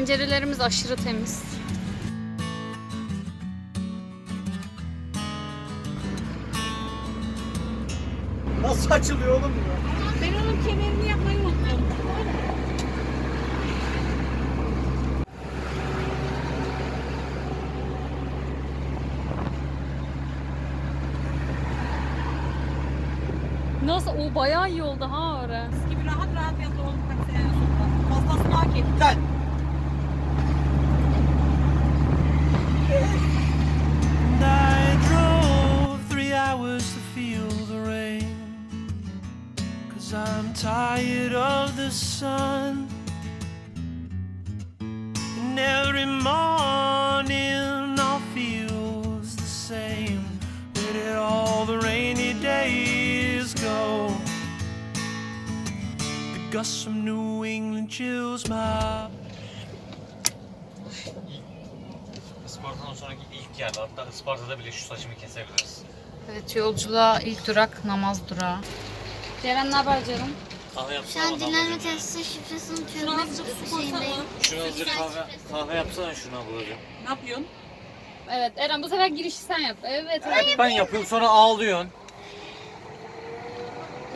Pencerelerimiz aşırı temiz. Nasıl açılıyor oğlum ya? Ben onun kemerini yapmayı unuttum. Nasıl? O bayağı iyi oldu ha orası. Gibi rahat rahat sene sonra. Fazlasını hak etti. Gel. Feel the rain. Cause I'm tired of the sun. And every morning all feels the same. Where did all the rainy days go? The gusts from New England chills my Isparta'dan sonraki ilk yer. Hatta Isparta'da bile şu saçımı kesebiliriz. Evet yolculuğa ilk durak namaz durağı. Ceren ne haber canım? Kahve Şu yapsana an bana dinlenme testi şifresini Şunu çözmek azıcık su koysana. şeyindeyim. Şunu azıcık kahve, kahve yapsana şuna ablacığım. Ne yapıyorsun? Evet Eren bu sefer girişi sen yap. Evet. evet. Ben yapıyorum sonra ağlıyorsun.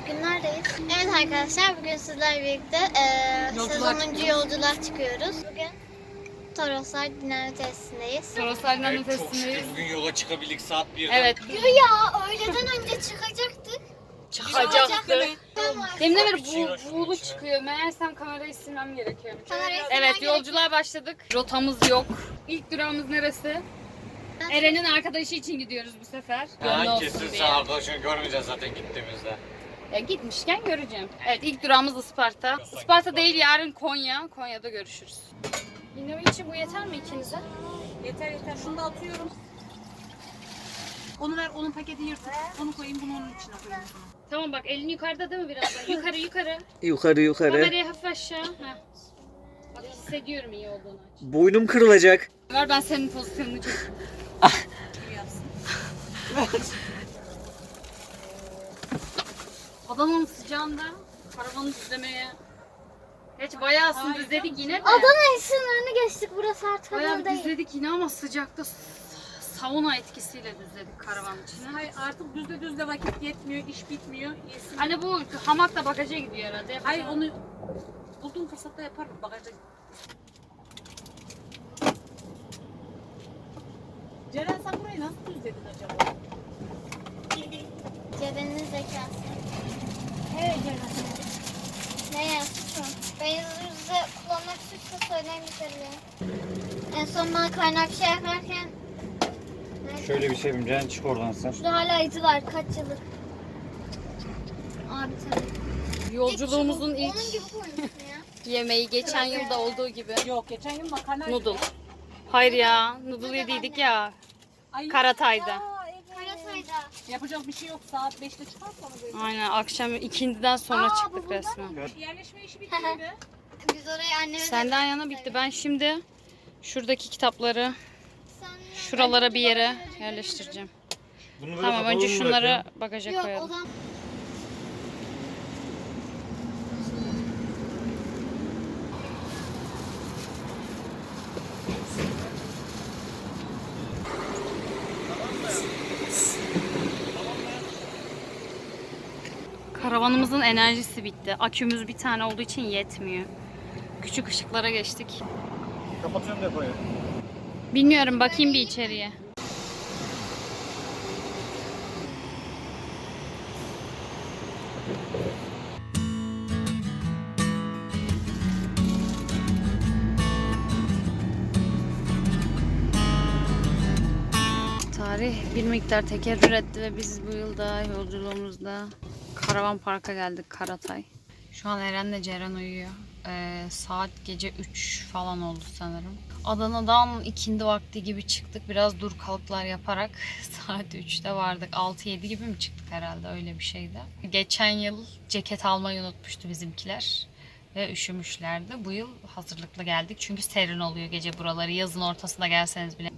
Bugün neredeyiz? Evet arkadaşlar bugün sizlerle birlikte eee Yolculuğa sezonuncu yolculuğa çıkıyoruz. Bugün Toroslar dinlenme tesisindeyiz. Toroslardan Evet, çok şükür bugün yola çıkabildik saat 1'de. Evet. Yo ya öğleden önce çıkacaktık. Çıkacaktı. Deminden beri İçine bu, buğulu çıkıyor. Meğersem kamerayı silmem gerekiyor. Kamerayı Evet yolculuğa başladık. Rotamız yok. İlk durağımız neresi? Eren'in arkadaşı için gidiyoruz bu sefer. Gönlü Ha, olsun kesin diye. sen arkadaşını görmeyeceğiz zaten gittiğimizde. Ya gitmişken göreceğim. Evet ilk durağımız Isparta. Isparta değil yarın Konya. Konya'da görüşürüz. Yine için bu yeter mi ikinize? Yeter yeter. Şunu da atıyorum. Onu ver, onun paketi yırtık. Onu koyayım, bunu onun içine koyayım. Tamam bak elin yukarıda değil mi birazdan? Yukarı yukarı. Yukarı yukarı. Kamerayı hafif aşağı. Heh. Bak hissediyorum iyi olduğunu. Boynum kırılacak. Ver ben senin pozisyonunu çekeyim. Gibi yapsın. Adana'nın sıcağında karavanı düzlemeye Geç bayağı aslında düzledik yine de. Adana sınırını geçtik burası artık Bayağı Adana bir değil. düzledik yine ama sıcakta s- sauna etkisiyle düzledik karavan içine. Hayır artık düzde düzde vakit yetmiyor, iş bitmiyor. Yesin. Hani bu hamak da bagaja gidiyor herhalde. Hayır onu bulduğum fırsatta yaparım bagajda. Ceren sen burayı nasıl düzledin acaba? Ceren'in zekası. Ne mı? Ben yüzde kullanmak suçsa bize En son bana kaynak şey yaparken Şöyle bir şey yapayım Ceren çık oradan sen. Şurada hala izi var kaç yıllık. Abi tabii. Yolculuğumuzun Onun ilk gibi koymuşsun ya. yemeği geçen yılda olduğu gibi. Yok geçen yıl makarna Noodle. Hayır ya, noodle yediydik ya Ay, Karatay'da. Karasay'da. Yapacak bir şey yok. Saat 5'te çıkar sonra böyle. Aynen akşam ikindiden sonra Aa, çıktık bu resmen. Yerleşme işi bitti mi? Biz oraya anneme Senden yana bitti. Ben şimdi şuradaki kitapları şuralara bir yere yerleştireceğim. Bunu Tamam önce şunları bagaja Yok o koyalım. zaman Karavanımızın enerjisi bitti. Akümüz bir tane olduğu için yetmiyor. Küçük ışıklara geçtik. Kapatıyorum depoyu. Bilmiyorum bakayım bir içeriye. Tarih bir miktar tekerrür etti ve biz bu yılda yolculuğumuzda karavan parka geldik Karatay. Şu an Eren'le Ceren uyuyor. Ee, saat gece 3 falan oldu sanırım. Adana'dan ikindi vakti gibi çıktık. Biraz dur kalklar yaparak saat 3'te vardık. 6-7 gibi mi çıktık herhalde öyle bir şeydi. Geçen yıl ceket almayı unutmuştu bizimkiler. Ve üşümüşlerdi. Bu yıl hazırlıklı geldik. Çünkü serin oluyor gece buraları. Yazın ortasında gelseniz bile.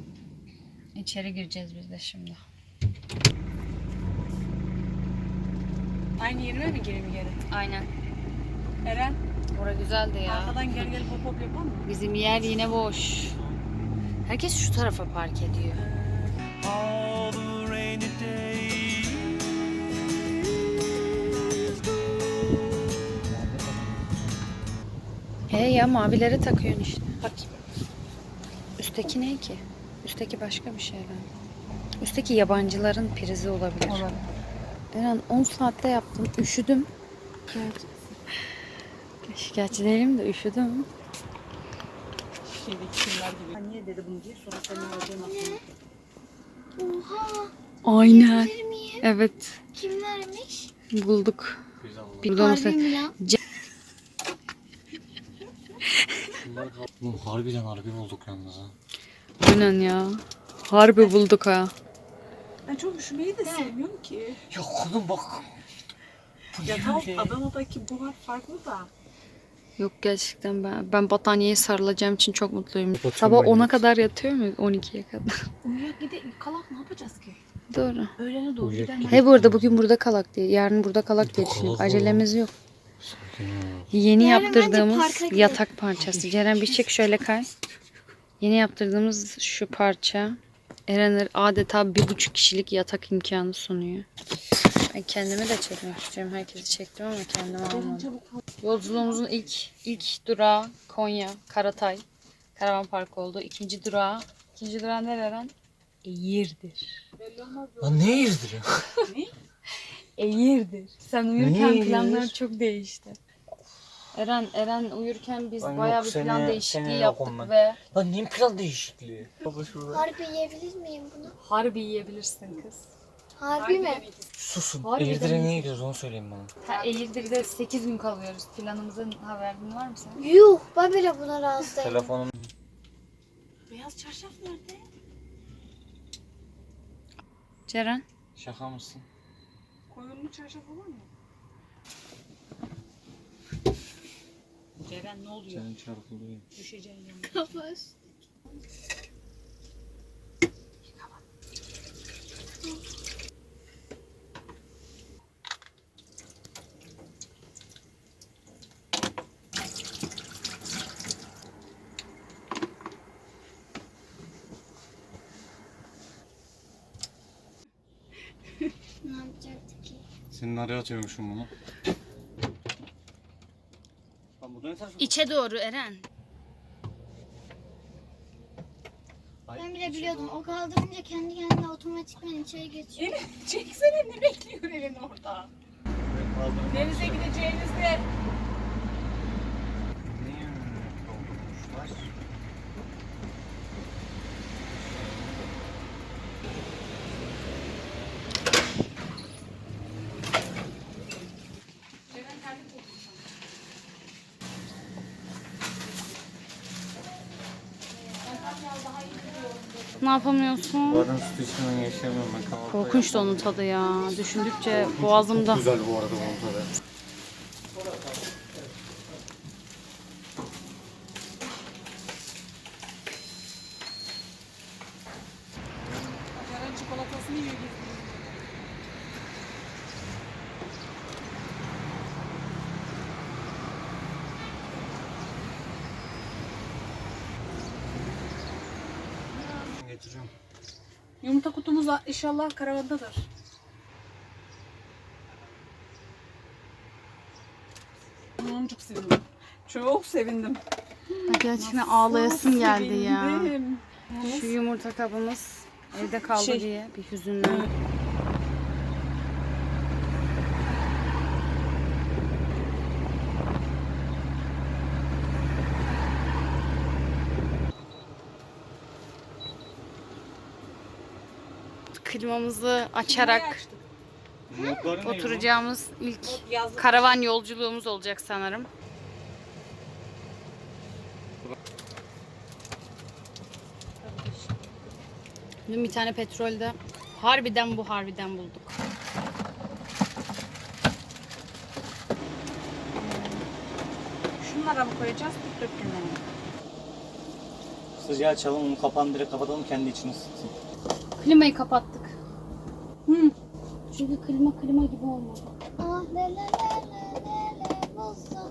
İçeri gireceğiz biz de şimdi. Aynı yerime mi gireyim geri? Aynen. Eren. Bura güzeldi ya. Arkadan gel gel pop pop yapalım mı? Bizim yer yine boş. Herkes şu tarafa park ediyor. all the rainy days. He ya mavilere takıyorsun işte. Bakayım. Üstteki ne ki? Üstteki başka bir şey herhalde. Üstteki yabancıların prizi olabilir. Olabilir. Eren 10 saatte yaptım. Üşüdüm. Şikayetçi değilim de üşüdüm. Şeydeki kimler gibi. Niye dedi bunu diye sonra senin olduğun aklıma. Oha. Aynen. Evet. Kim vermiş? Bulduk. Güzel oldu. Harbi sen. mi lan? Oğlum harbiden harbi bulduk yalnız ha. Aynen ya. Harbi bulduk ha. Ben çok üşümeyi de sevmiyorum ki. Ya oğlum bak. Ya tamam Adana'daki buhar farklı da. Yok gerçekten ben ben battaniyeye sarılacağım için çok mutluyum. Kapatıyorum Sabah ben 10'a de. kadar yatıyor muyuz? 12'ye kadar. Uyuyak gide kalak ne yapacağız ki? Doğru. Öğlene doğru Uyuyak. He bu arada bugün burada kalak diye. Yarın burada kalak diye düşünüyorum. Acelemiz yok. Sakin ol. Yeni Yarın bence yaptırdığımız parka gidelim. yatak parçası. Ceren bir çek şöyle kay. Yeni yaptırdığımız şu parça Eren'e adeta bir buçuk kişilik yatak imkanı sunuyor. Ben kendimi de çekmek istiyorum. Herkesi çektim ama kendimi almadım. Yolculuğumuzun ilk ilk durağı Konya, Karatay. Karavan Parkı oldu. İkinci durağı, ikinci durağı nere Eren? Eğirdir. Lan ne yezdiriyor? Eğirdir. Sen uyurken planlar çok değişti. Eren Eren uyurken biz Ben bayağı yok, bir seni- plan değişikliği seni yaptık yokum ben. ve Lan neyin plan değişikliği? Baba şurada. Harbi yiyebilir miyim bunu? harbi yiyebilirsin kız. Harbi mi? Susun. Eğirdir'e niye gidiyoruz onu söyleyin bana. Ha, Eğirdir'de 8 gün kalıyoruz. Planımızın haberin var mı senin? Yuh ben bile buna razı değilim. Telefonum Beyaz çarşaf nerede? Ceren? şaka mısın? Koyunlu çarşaf olur mu? Ceren ne oluyor? Senin çarpılıyor. Düşeceğin yanına. Kapaş. ne yapacaktı ki? Senin araya atıyormuşum bunu. Lan bu da ne saçma? İçe doğru Eren. Ben bile biliyordum. O kaldırınca kendi kendine otomatikman içeri geçiyor. Elin çeksene ne bekliyor elin orada? Denize gideceğinizde Ne yapamıyorsun? Bu arada süt içmeden yaşayamıyorum ben kahvaltı Korkunç da onun tadı ya. Düşündükçe boğazımda. Güzel bu arada bunun tadı. Getireceğim. Yumurta kutumuz inşallah karavandadır. Çok sevindim. Çok sevindim. Gerçekten ağlayasım geldi ya. Sevindim. Şu yumurta kabımız evde kaldı Şey- diye bir hüzünlen. Klimamızı açarak oturacağımız ilk Yazlık. karavan yolculuğumuz olacak sanırım. Dün bir tane petrolde harbiden bu harbiden bulduk. Şunlara mı koyacağız? Dikdörtgenlerine. mi? Sıcağı açalım onu kapağını direkt kapatalım kendi içini ısıtsın. Klimayı kapattık. Çünkü klima klima gibi olmadı. Ah le le le le le le bulsa.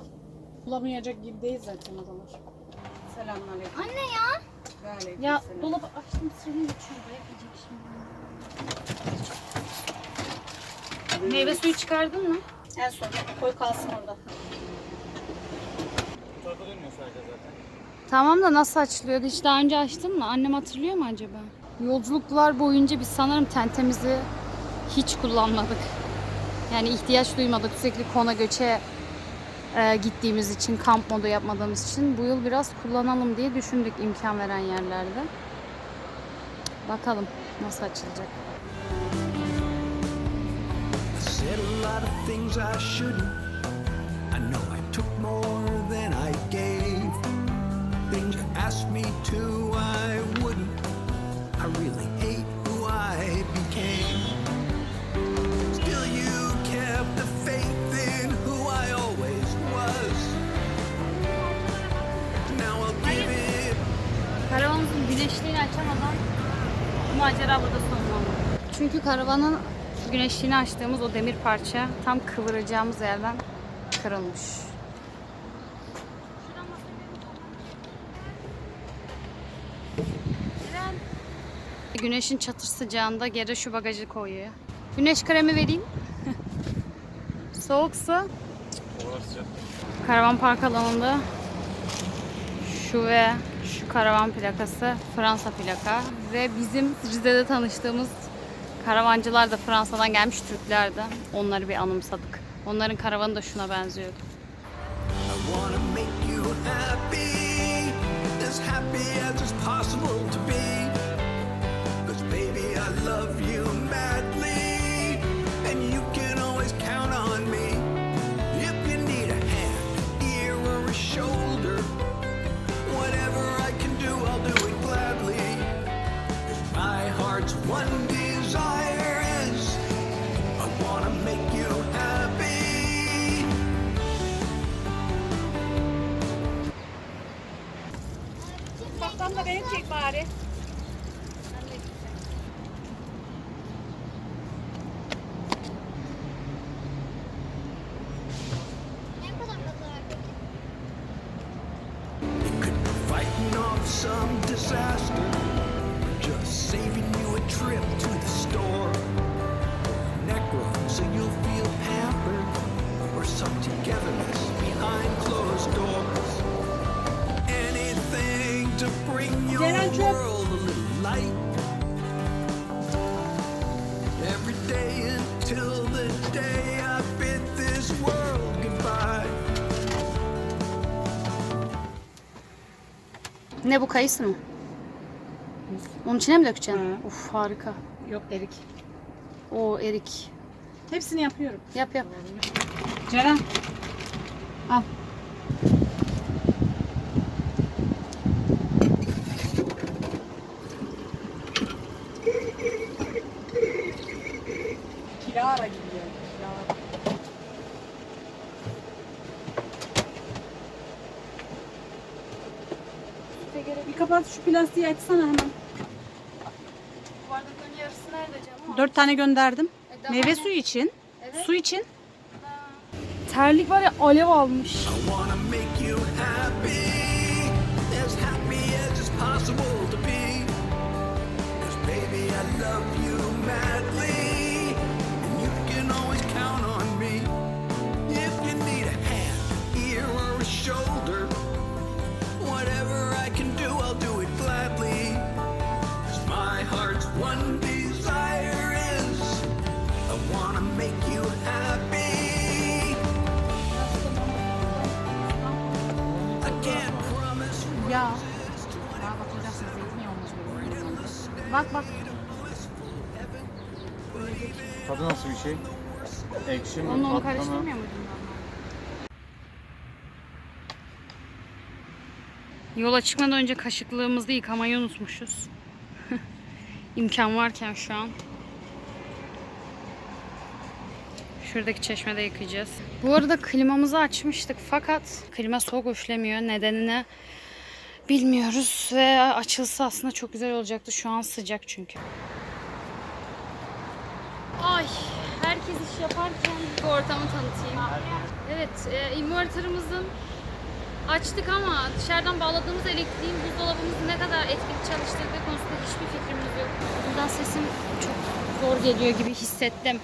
Yapılamayacak gibi değil zaten odalar. Selamünaleyküm. Anne ya. Aleyküm Ya selam. dolabı açtım sırrını içiyor. Yakacak şimdi. Meyve suyu çıkardın mı? En son koy kalsın orada. Tarafa dönmüyor sadece zaten. Tamam da nasıl açılıyordu? Hiç daha önce açtın mı? Annem hatırlıyor mu acaba? Yolculuklar boyunca biz sanırım tentemizi hiç kullanmadık. Yani ihtiyaç duymadık. Sürekli kona göçe e, gittiğimiz için, kamp modu yapmadığımız için bu yıl biraz kullanalım diye düşündük imkan veren yerlerde. Bakalım nasıl açılacak. Things you asked me to, I wouldn't. I really Karavanımızın güneşliğini açamadan bu macera burada sonlandı. Çünkü karavanın güneşliğini açtığımız o demir parça tam kıvıracağımız yerden kırılmış. Güneşin çatır sıcağında geri şu bagajı koyuyor. Güneş kremi vereyim. Soğuk su. Oralar sıcak. Karavan park alanında şu ve şu karavan plakası Fransa plaka ve bizim Rize'de tanıştığımız karavancılar da Fransa'dan gelmiş Türkler de. Onları bir anımsadık. Onların karavanı da şuna benziyordu. Happy, as it's possible. Ne bu kayısı mı? Onun içine mi dökeceksin? Uf harika. Yok erik. O erik. Hepsini yapıyorum. Yap yap. Ceren. Al. Kilara gidiyor. Kilara. Kapat şu plastiği açsana hemen. Bardakların yarısı nerede canım? Dört tane gönderdim. daha Meyve ne? suyu için. Su için. Terlik var ya alev almış. I Ya. Daha bakacaksın zeytinyağı olmuş Bak bak. Tadı nasıl bir şey? Ekşi mi? Onu onu tatlı mı? karıştırmıyor muydun? Yola çıkmadan önce kaşıklığımızı yıkamayı unutmuşuz. İmkan varken şu an. Şuradaki çeşmede yıkayacağız. Bu arada klimamızı açmıştık fakat klima soğuk üflemiyor. Nedenini bilmiyoruz ve açılsa aslında çok güzel olacaktı. Şu an sıcak çünkü. Ay herkes iş yaparken bu ortamı tanıtayım. Evet, e, inverterımızın açtık ama dışarıdan bağladığımız elektriğin buzdolabımızın ne kadar etkili çalıştırdığı konusunda hiçbir fikrimiz yok. Buradan sesim çok zor geliyor gibi hissettim.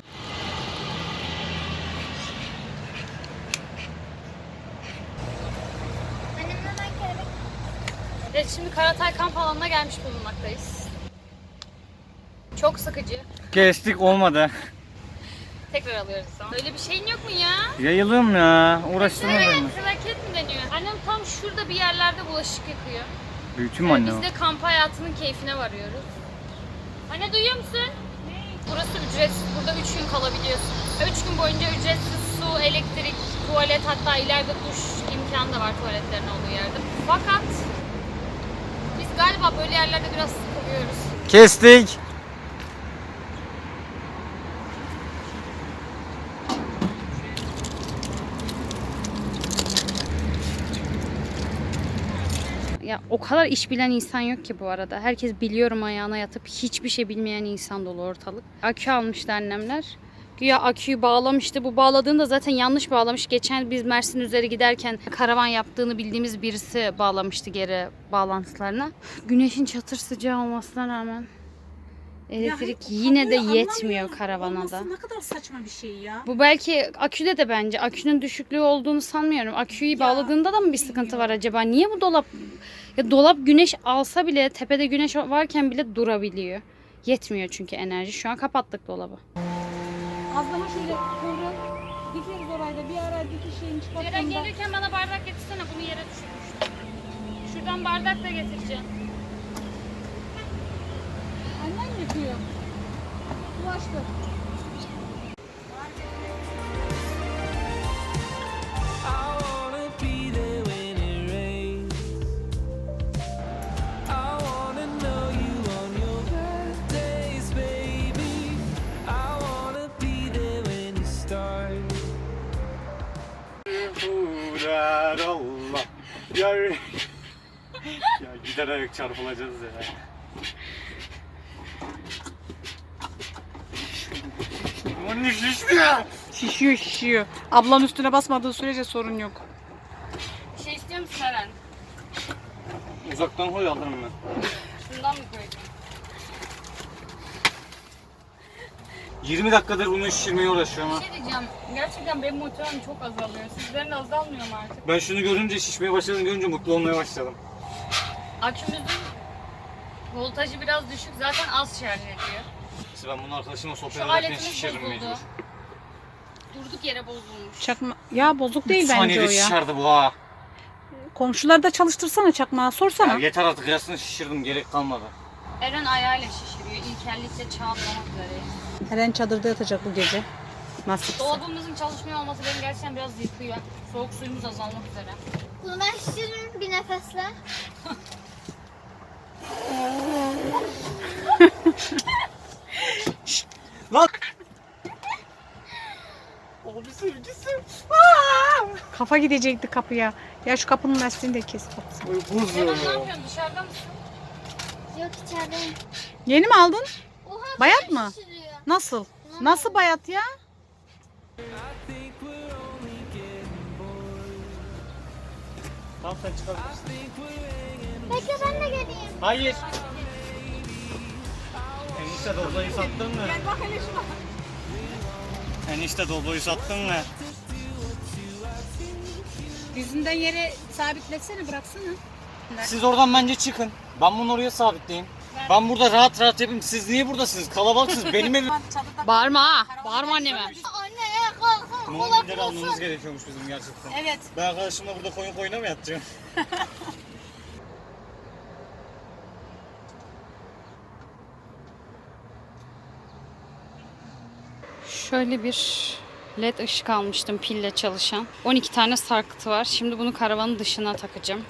Annemle ben kelebek Evet şimdi Karatay kamp alanına gelmiş bulunmaktayız. Çok sıkıcı. Kestik olmadı. Tekrar alıyoruz ama. Öyle bir şeyin yok mu ya? Yayılım ya. Uğraştırma Evet, beni. felaket mi deniyor? Annem tam şurada bir yerlerde bulaşık yıkıyor. Büyütüm Ee, anne. Biz de kamp hayatının keyfine varıyoruz. Anne duyuyor musun? Burası ücretsiz. Burada 3 gün kalabiliyorsunuz. 3 gün boyunca ücretsiz su, elektrik, tuvalet hatta ileride duş imkanı da var tuvaletlerin olduğu yerde. Fakat galiba böyle yerlerde biraz sıkılıyoruz. Kestik. Ya o kadar iş bilen insan yok ki bu arada. Herkes biliyorum ayağına yatıp hiçbir şey bilmeyen insan dolu ortalık. Akü almıştı annemler. Güya aküyü bağlamıştı. Bu bağladığında zaten yanlış bağlamış. Geçen biz Mersin üzeri giderken karavan yaptığını bildiğimiz birisi bağlamıştı geri bağlantılarına. Güneşin çatır sıcağı olmasına rağmen elektrik yine de yetmiyor karavana da. Ne kadar saçma bir şey ya. Bu belki aküde de bence. Akünün düşüklüğü olduğunu sanmıyorum. Aküyü bağladığında da mı bir sıkıntı var acaba? Niye bu dolap ya dolap güneş alsa bile tepede güneş varken bile durabiliyor. Yetmiyor çünkü enerji. Şu an kapattık dolabı. Az daha şöyle kıvrıl. Dikeriz orayda bir ara dikiş şeyini Ceren gelirken bana bardak getirsene. Bunu yere düşürmüştüm. Şuradan bardak da getireceğim. Annen yapıyor. Ulaştı. Allah. Ya, ya giderek çarpılacağız ya. Anne şişti ya. Şişiyor şişiyor. Ablan üstüne basmadığı sürece sorun yok. Bir şey istiyor musun Eren? Uzaktan koy alırım ben. Şundan mı 20 dakikadır bunu şişirmeye uğraşıyorum ha. Bir şey diyeceğim. Gerçekten benim motivem çok azalıyor. Sizlerin azalmıyor mu artık? Ben şunu görünce şişmeye başladım görünce mutlu olmaya başladım. Akümüzün voltajı biraz düşük. Zaten az şarj ediyor. İşte ben bunu arkadaşıma sohbet Şu ederken aletimiz şişiririm bozuldu. mecbur. Durduk yere bozulmuş. Çakma ya bozuk değil bence Saniyede o ya. şişerdi bu ha. Komşular da çalıştırsana çakmağı Ya sorsana. yeter artık yarısını şişirdim gerek kalmadı. Eren ayağıyla şişiriyor. İlkellikle çağlamak üzereyiz. Eren çadırda yatacak bu gece. Nasipse. Dolabımızın çalışmıyor olması beni gerçekten biraz yıkıyor. Soğuk suyumuz azalmak üzere. Bunu ben şişiririm bir nefesle. Lan! Abi sevgisi. Kafa gidecekti kapıya. Ya şu kapının lastiğini de kes. Ay buz ne yapıyorsun? Dışarıda mısın? Yok içerideyim. Yeni mi aldın? Oha Bayat böyle mı? şişiriyor. Nasıl? Nasıl bayat ya? Tamam sen çıkabilirsin. Bekle ben de geleyim. Hayır. Enişte dobloyu sattın mı? Gel bak hele şuna. Enişte dobloyu sattın mı? Yüzünden yere sabitletsene bıraksana. Siz oradan bence çıkın. Ben bunu oraya sabitleyeyim. Ben burada rahat rahat yapayım. Siz niye buradasınız? Kalabalıksınız. Benim evim. Bağırma ha. Bağırma anneme. Anne kalk kola almamız gerekiyormuş bizim gerçekten. Evet. Ben arkadaşımla burada koyun koyuna mı yatacağım? Şöyle bir led ışık almıştım pille çalışan. 12 tane sarkıtı var. Şimdi bunu karavanın dışına takacağım.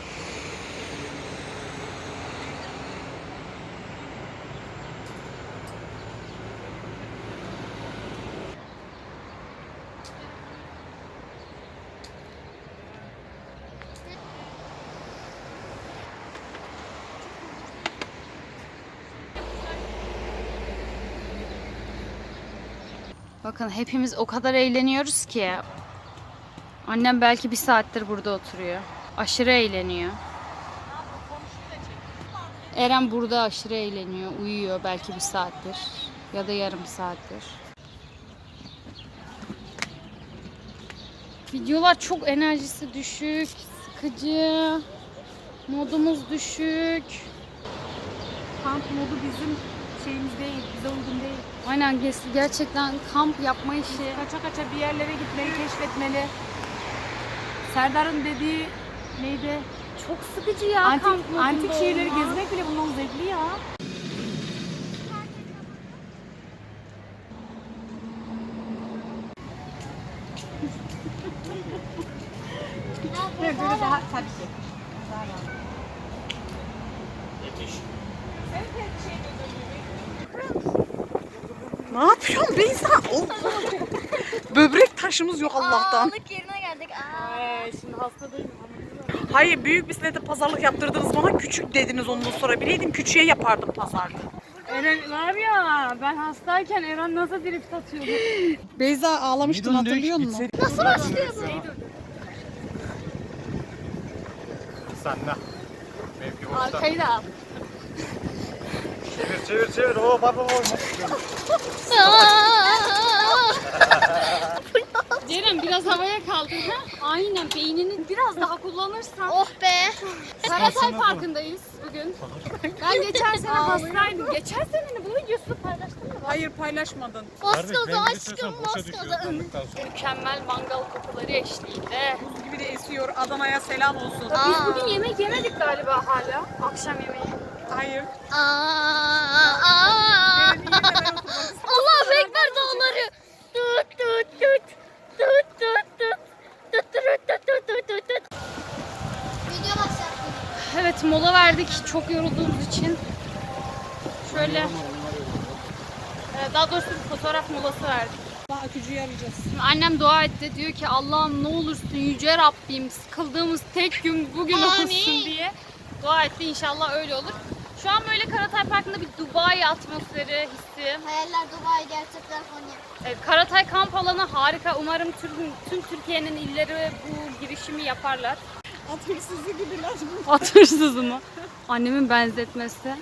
Bakın hepimiz o kadar eğleniyoruz ki. Annem belki bir saattir burada oturuyor. Aşırı eğleniyor. Eren burada aşırı eğleniyor. Uyuyor belki bir saattir. Ya da yarım saattir. Videolar çok enerjisi düşük, sıkıcı. Modumuz düşük. Kamp modu bizim şeyimiz değil, bize uygun değil. Aynen gerçekten kamp yapma işi. Kaça kaça bir yerlere gitmeli, keşfetmeli. Serdar'ın dediği neydi? Çok sıkıcı ya Antik, kamp modunda antik şehirleri olmak. gezmek bile bundan zevkli ya. Evet, böyle daha tabii ki. Yetiş. Ne yapıyorsun Beyza? Taşımız yok Allah'tan. Sağlık yerine geldik. Aa. Ee, şimdi hasta değilim. Hayır büyük bisiklete pazarlık yaptırdınız bana küçük dediniz ondan sonra bileydim küçüğe yapardım pazarlık. Eren var ya ben hastayken Eren nasıl drift atıyordu. Beyza ağlamıştın hatırlıyor musun? Nasıl başlıyor bu? Sen ne? Mevki boşta. Arkayı da al. Çevir çevir çevir. Oo bak bak. Ceren biraz havaya kaldır ha. Aynen beynini biraz daha kullanırsan. Oh be. Karatay Parkı'ndayız bugün. Ben geçen sene hastaydım. Geçen senenin bunu videosunu paylaştım mı? Hayır paylaşmadın. Moskova aşkım Moskova. Mükemmel mangal kokuları eşliğinde. Buz gibi de esiyor Adana'ya selam olsun. Biz bugün yemek yemedik galiba hala. Akşam yemeği. Hayır. Aa, aa. Allah verdik çok yorulduğumuz için. Şöyle Ee, daha doğrusu bir fotoğraf molası verdik. Akücüyü arayacağız. Şimdi annem dua etti diyor ki Allah'ım ne olursun yüce Rabbim sıkıldığımız tek gün bugün olsun diye dua etti inşallah öyle olur. Şu an böyle Karatay Parkı'nda bir Dubai atmosferi hissi. Hayaller Dubai, gerçekler Konya. Evet, Karatay kamp alanı harika. Umarım tüm, tüm Türkiye'nin illeri bu girişimi yaparlar. At hırsızı gibi lan. At hırsızı mı? Annemin benzetmesi.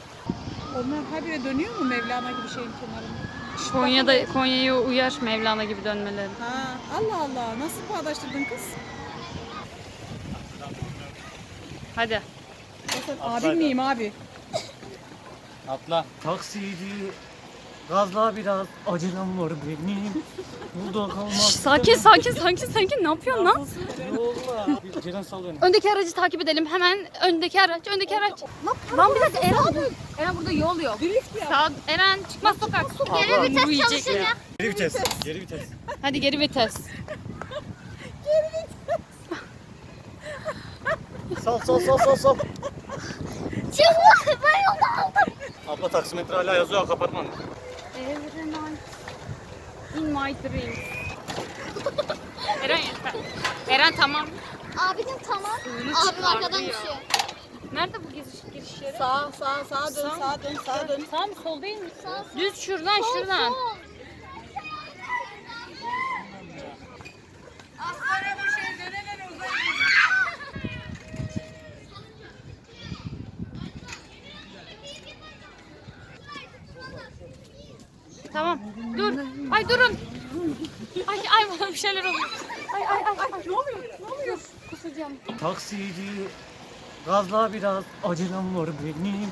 Onlar habire dönüyor mu Mevlana gibi şeyin kenarında? Konya'da Konya'ya uyar Mevlana gibi dönmeleri. Ha, Allah Allah. Nasıl bağdaştırdın kız? Hadi. Sen abin miyim abi? Atla. Taksiydi. Gazla biraz acelem var benim. Burada kalmak Şş, sakin sakin sakin sakin ne yapıyorsun lan? Yolla. Bir Ceren. Öndeki aracı takip edelim. Hemen öndeki araç, öndeki araç. Lan bir dakika Eren. Eren burada yol yok. Drift ya. Sağ, Eren çıkmaz sokak. Geri vites ya. Geri vites. Geri vites. Hadi geri vites. Sal sal sal sal sal. Çıkma ben yolda aldım. Abla taksimetre hala yazıyor kapatma. Every night in my dreams. Eren yeter. Eren tamam. Abinin tamam. Abim çıkardı arkadan ya. düşüyor. Nerede bu giriş, giriş yeri? Sağ sağ sağa dön sağa dön sağa dön. Sağ mı sol değil mi? Düz şuradan şuradan. Tamam. Dur. Ay durun. Ay ay bana bir şeyler oluyor. Ay ay ay. ay. Ne oluyor? Ne oluyor? Taksiydi. Gazla biraz acelem var benim.